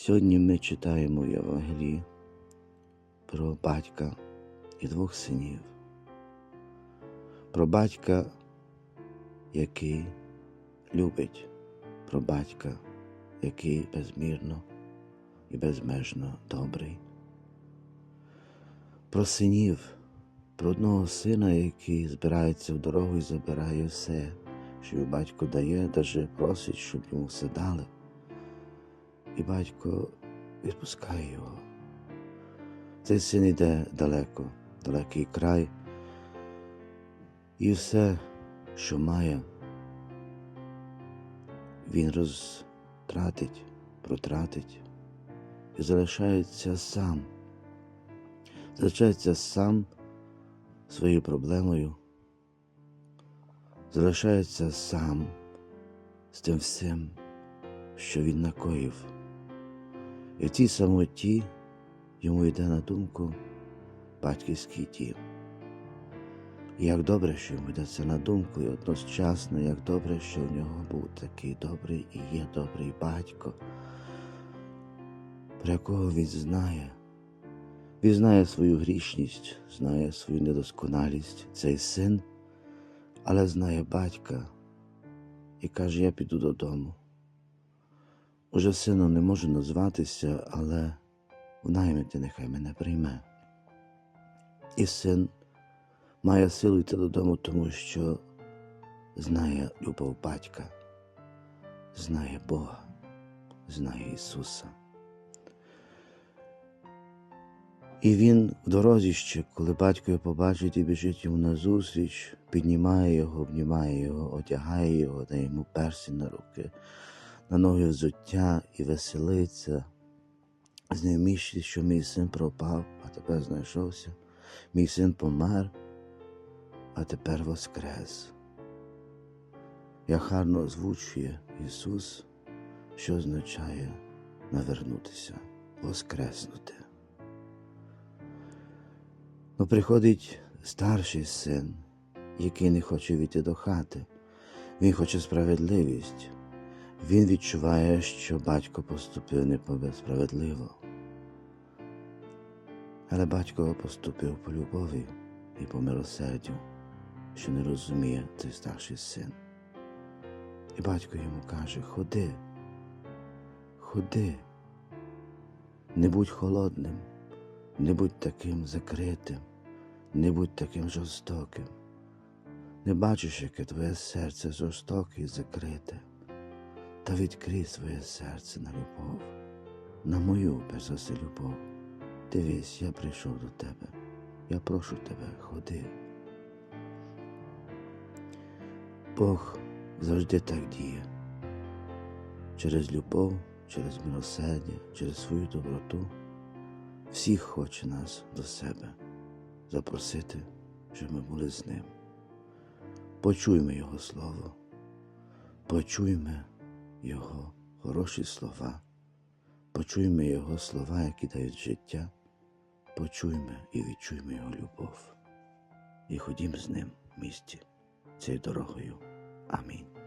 Сьогодні ми читаємо в Євангелії про батька і двох синів, про батька, який любить, про батька, який безмірно і безмежно добрий, про синів, про одного сина, який збирається в дорогу і забирає все, що йому батько дає, даже просить, щоб йому все дали. І батько відпускає його. Цей син йде далеко, далекий край, і все, що має, він розтратить, протратить і залишається сам. Залишається сам своєю проблемою, залишається сам з тим всім, що він накоїв. І в цій самоті йому йде на думку батьківський дім. І як добре, що йому йде це на думку, і одночасно, як добре, що в нього був такий добрий і є добрий батько, про якого він знає. Він знає свою грішність, знає свою недосконалість, цей син, але знає батька і каже: Я піду додому. Уже сином не можу назватися, але в наймиті нехай мене прийме. І син має силу йти додому, тому що знає любов батька, знає Бога, знає Ісуса. І він в дорозі ще, коли батько його побачить і біжить йому назустріч, піднімає його, обнімає його, одягає його, дає йому персі на руки, на ноги взуття і веселиться. З невміщі, що мій син пропав, а тепер знайшовся. Мій син помер, а тепер воскрес. Як гарно озвучує Ісус, що означає навернутися, воскреснути. Ну, приходить старший син, який не хоче війти до хати. Він хоче справедливість. Він відчуває, що батько поступив несправедливо. Але батько поступив по любові і по милосердю, що не розуміє цей старший син. І батько йому каже: Ходи, ходи, не будь холодним, не будь таким закритим, не будь таким жорстоким. Не бачиш, яке твоє серце жорстоке і закрите, та відкрий своє серце на любов, на мою все любов. Дивись, я прийшов до тебе, я прошу тебе, ходи. Бог завжди так діє. Через любов, через милосердя, через свою доброту всіх хоче нас до себе запросити, щоб ми були з ним. Почуймо Його Слово, почуймо Його хороші слова, почуймо Його слова, які дають життя, почуймо і відчуймо Його любов. І ходім з ним в місті цією дорогою. Амінь.